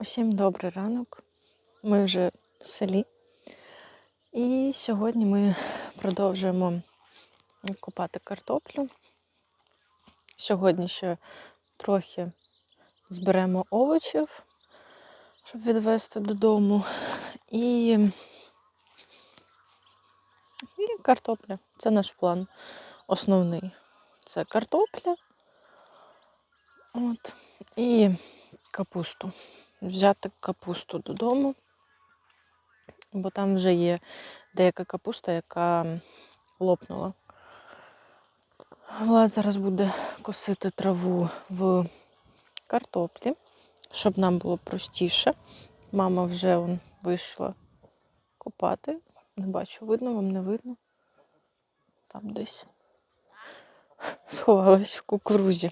Усім добрий ранок. Ми вже в селі. І сьогодні ми продовжуємо купати картоплю. Сьогодні ще трохи зберемо овочів, щоб відвезти додому. І, і картопля. Це наш план основний. Це картопля. От. І капусту. Взяти капусту додому, бо там вже є деяка капуста, яка лопнула. Влад зараз буде косити траву в картоплі, щоб нам було простіше. Мама вже он, вийшла копати. Не бачу, видно вам не видно. Там десь сховалась в кукурузі.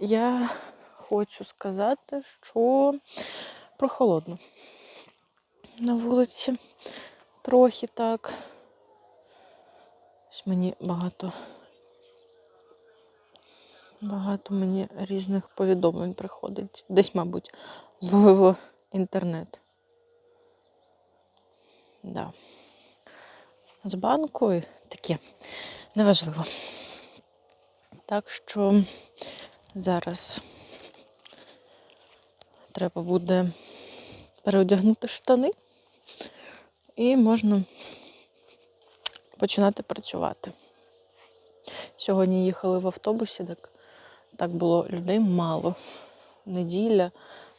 Я хочу сказати, що прохолодно. На вулиці трохи так. Ось Мені багато, багато мені різних повідомлень приходить. Десь, мабуть, зловило інтернет. Да. З банкою таке неважливо. Так що зараз треба буде переодягнути штани і можна починати працювати. Сьогодні їхали в автобусі, так, так було людей мало. Неділя,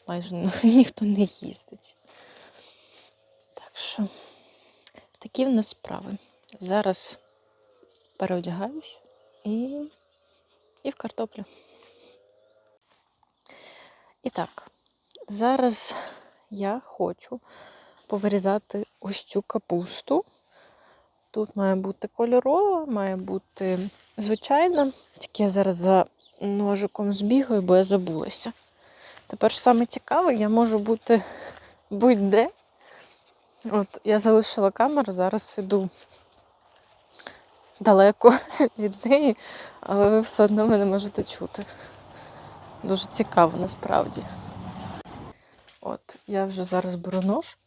майже ніхто не їздить. Так що такі в нас справи. Зараз переодягаюсь і, і в картоплю. І так, зараз я хочу повирізати ось цю капусту. Тут має бути кольорова, має бути звичайна. Тільки я зараз за ножиком збігаю, бо я забулася. Тепер саме цікаве, я можу бути будь-де. От я залишила камеру, зараз йду далеко від неї, але ви все одно мене можете чути. Дуже цікаво насправді. От, я вже зараз беру нож.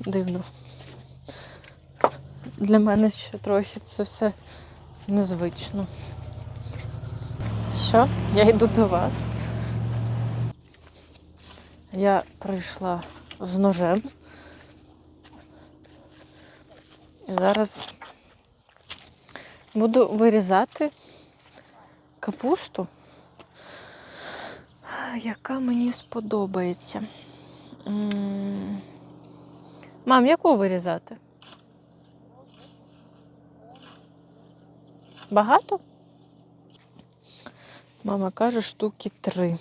Дивно. Для мене ще трохи це все незвично. Що? Я йду до вас. Я прийшла з ножем. І зараз буду вирізати капусту, яка мені сподобається. Мам, яку вирізати? Багато? Мама каже, штуки три.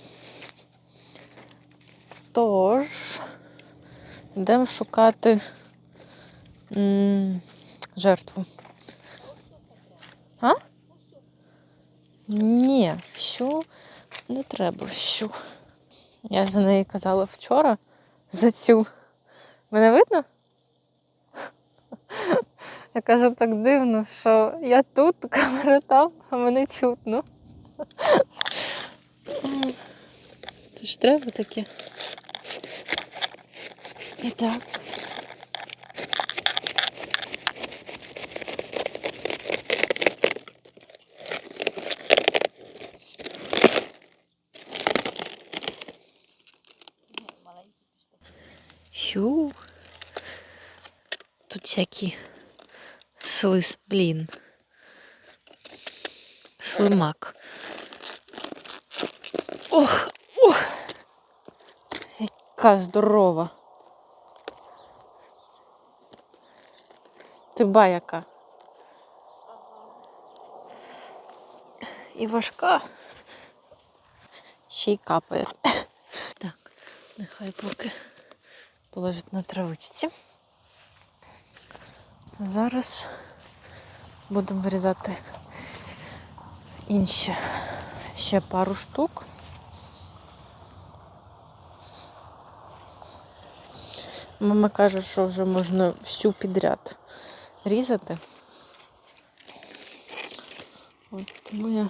Тож, йдемо шукати м, жертву. А? Ні, всю не треба всю. Я за неї казала вчора за цю. Мене видно? Я кажу так дивно, що я тут, камера там, а мене чутно. Це ж треба таке. І так. Хю. Тут всякі слиз, блін. Слимак. Ох, ох. Яка здорова. Ти ба яка. І важка. Ще й капає. Так, нехай поки положить на травичці. Зараз будемо вирізати інші ще пару штук. Мама каже, що вже можна всю підряд різати. От, тому я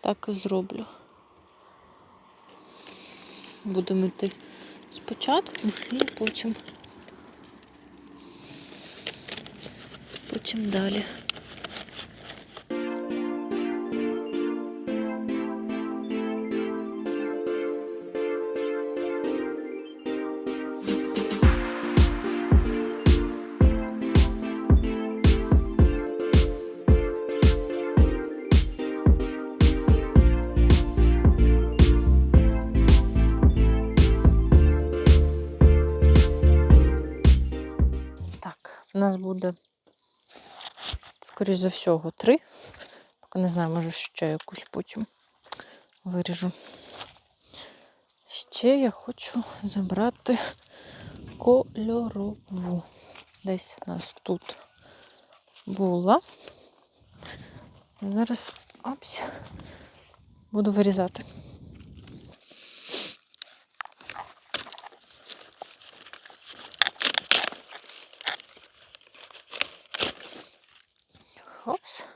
так і зроблю. будемо йти спочатку і потім. Потім далі. В нас буде, скоріш за всього, три. Поки не знаю, може ще якусь потім виріжу. Ще я хочу забрати кольорову. Десь у нас тут була. Зараз опс, буду вирізати. Опс.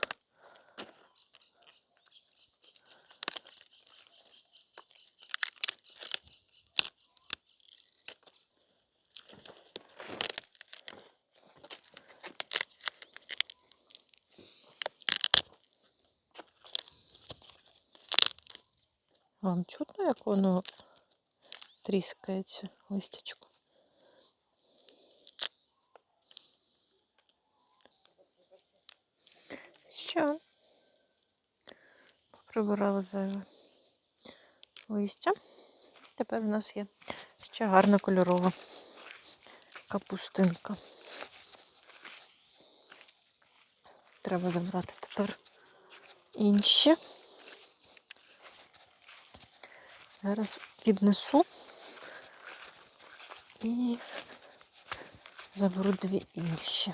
Вам чутно, як воно тріскається листячко? Що? Прибирала зайве листя. Тепер у нас є ще гарна кольорова капустинка. Треба забрати тепер інші. Зараз віднесу і заберу дві інші.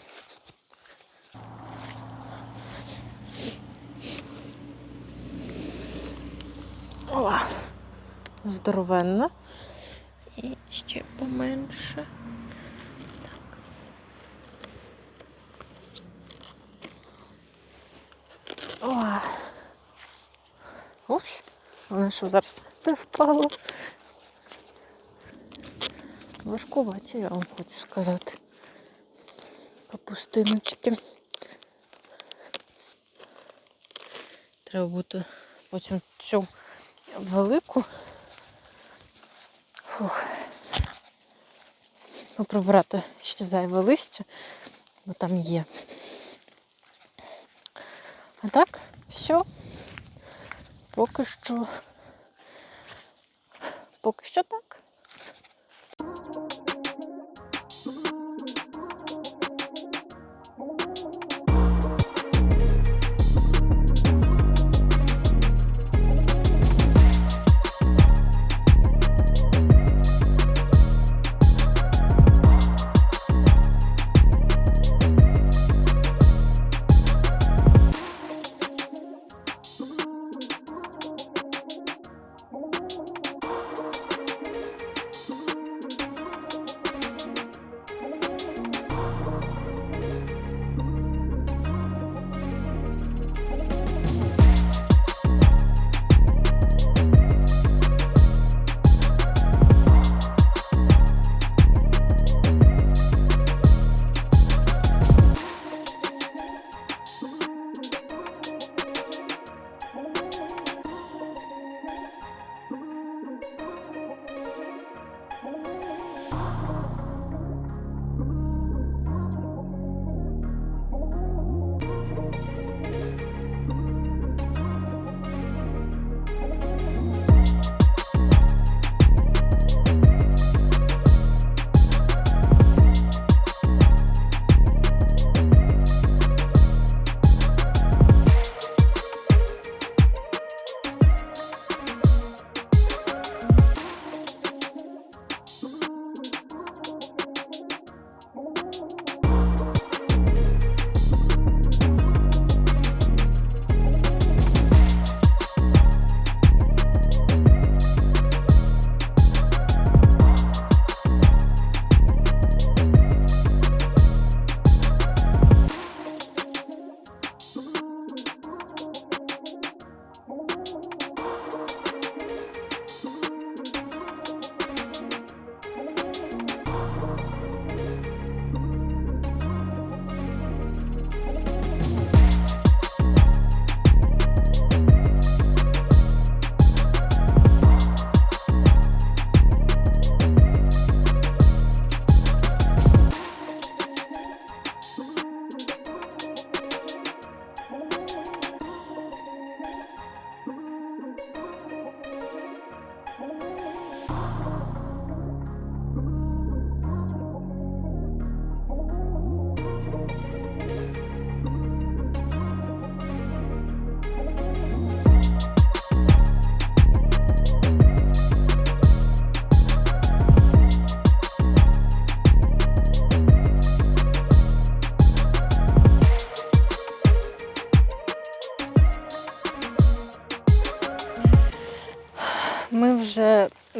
О, здоровенна. І ще поменше. Так. О. Упс. Вона що зараз не впала. Важкуваті, я вам хочу сказати. Капустиночки. Треба буде потім цю велику. Фух. Поприбрати ще зайве листя, бо там є. А так, все. Поки що. Поки що так.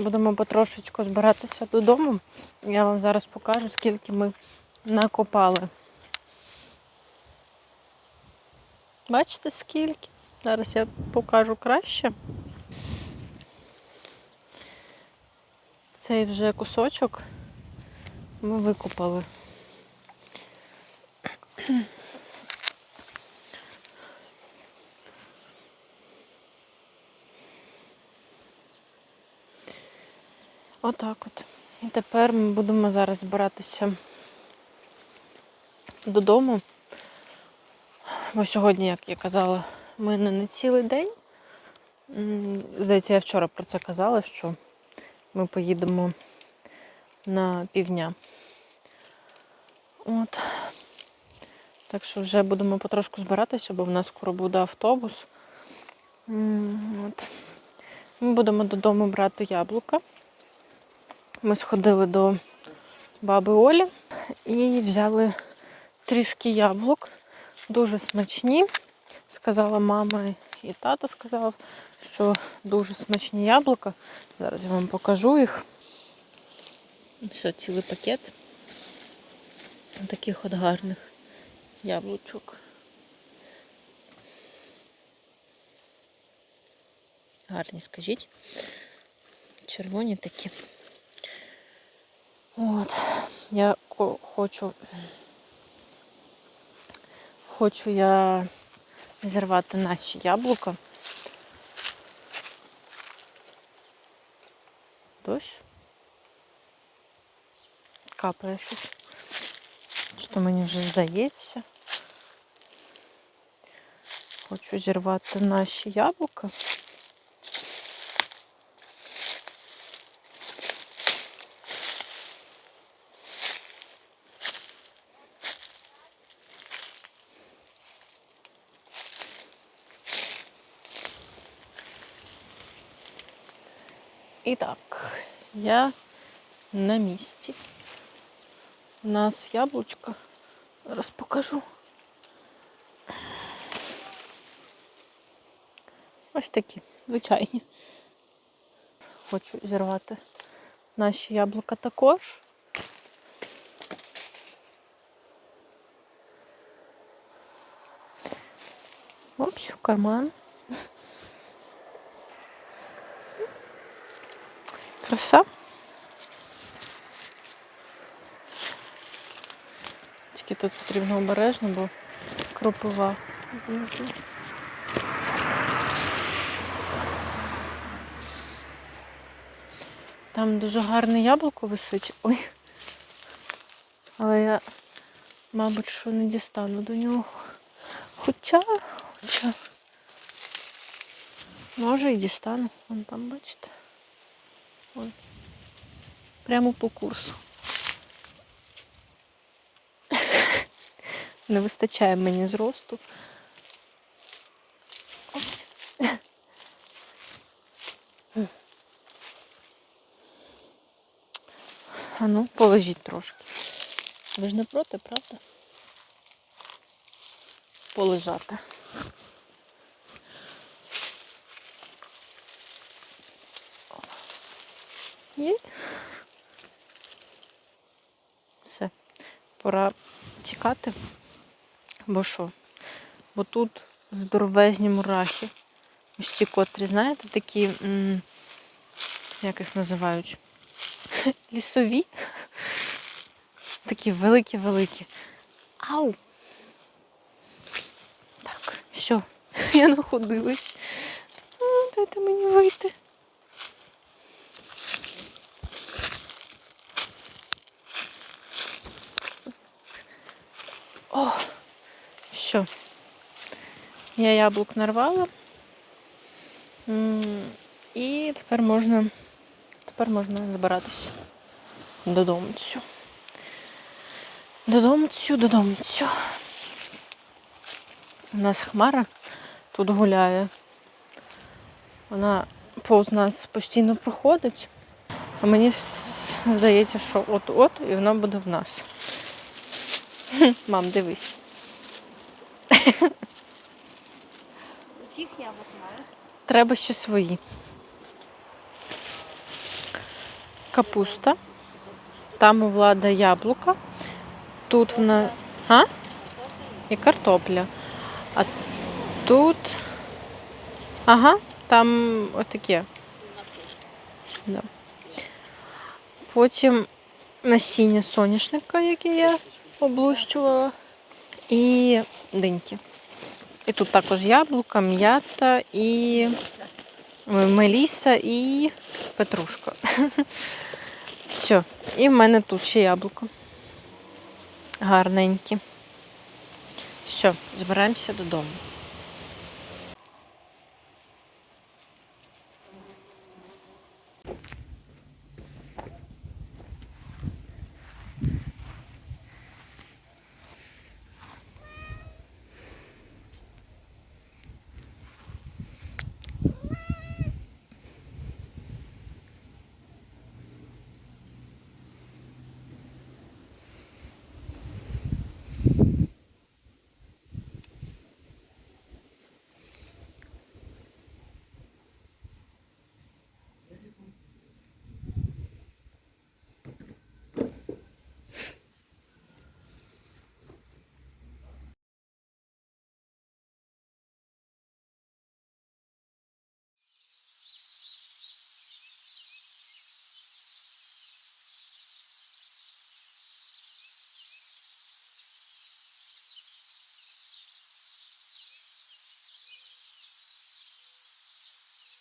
Будемо потрошечку збиратися додому. Я вам зараз покажу, скільки ми накопали. Бачите, скільки? Зараз я покажу краще. Цей вже кусочок ми викопали. Отак от. І тепер ми будемо зараз збиратися додому. Бо сьогодні, як я казала, ми не на цілий день. Здається, я вчора про це казала, що ми поїдемо на півдня. От. Так що вже будемо потрошку збиратися, бо в нас скоро буде автобус. От. Ми будемо додому брати яблука. Ми сходили до баби Олі і взяли трішки яблук. Дуже смачні. Сказала мама і тато сказав, що дуже смачні яблука. Зараз я вам покажу їх. Що, цілий пакет таких от гарних яблучок. Гарні, скажіть. Червоні такі. От. Я хочу. Хочу я зірвати наші яблука. Дощ. Капає щось. Що мені вже здається. Хочу зірвати наші яблука. І так, я на місці. У нас яблучко. Зараз покажу. Ось такі, звичайні. Хочу зірвати наші яблука також. Ось в карман. Краса. Тільки тут потрібно обережно, бо кропива. Там дуже гарне яблуко висить. Ой. Але я, мабуть, що не дістану до нього. Хоча, хоча. Може і дістану. Вон там, бачите. Вон. Прямо по курсу. Не вистачає мені зросту. А ну, положіть трошки. Ви ж не проти, правда? Полежати. Є? Все, пора тікати. Бо що? Бо тут здоровезні мурахи. Ось ці котрі, знаєте, такі, як їх називають? Лісові. Такі великі-великі. Ау! Так, все, я находилась. Дайте мені вийти. О, все. Я яблук нарвала. І тепер можна, тепер можна забиратися додому. цю. Додому цю, додому цю. У нас хмара тут гуляє. Вона повз нас постійно проходить. А мені здається, що от-от і вона буде в нас. Мам, дивись. Чих яблук? Треба ще свої. капуста. Там у влада яблука. Тут вона. А? І картопля. А тут. Ага, там отаке. Да. Потім насіння соняшника, яке я облущувала, і диньки. І тут також яблука, м'ята і меліса і петрушка. Все. І в мене тут ще яблуко. Гарненькі. Все, збираємося додому.